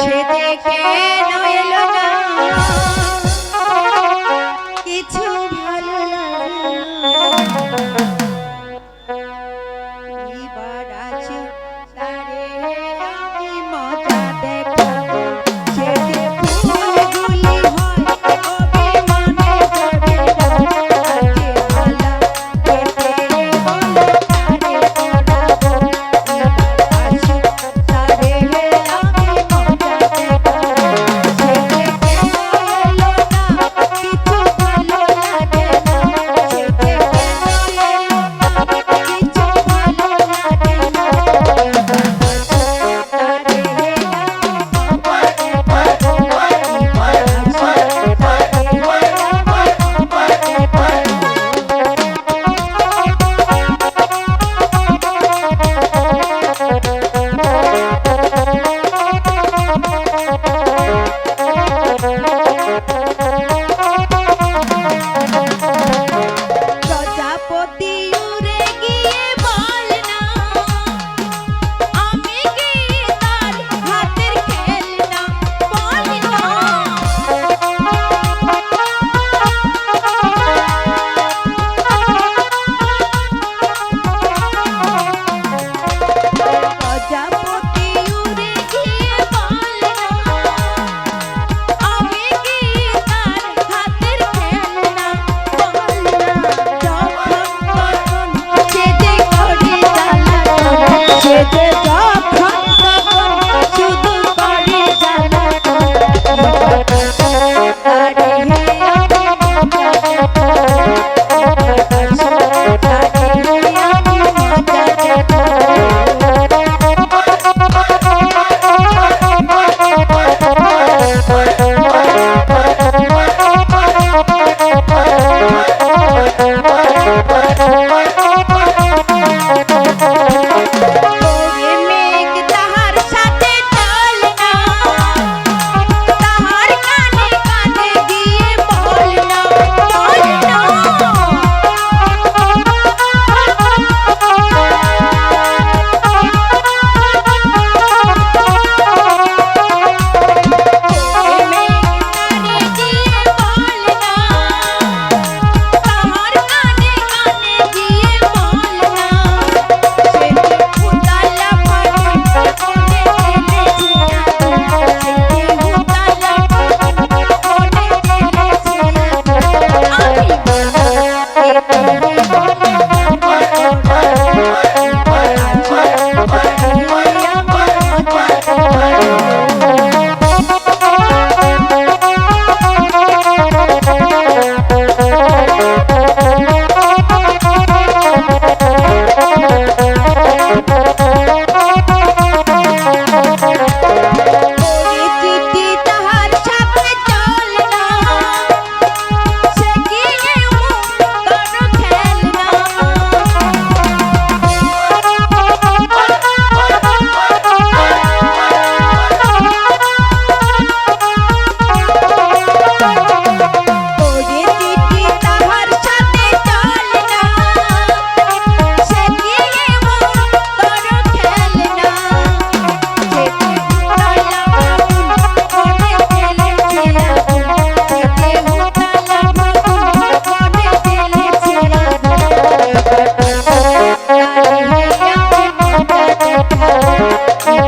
সে দেখে নইল না। কিছু ভালো এবার আছে তারে মজা দেখো। সে দেখো Spotify.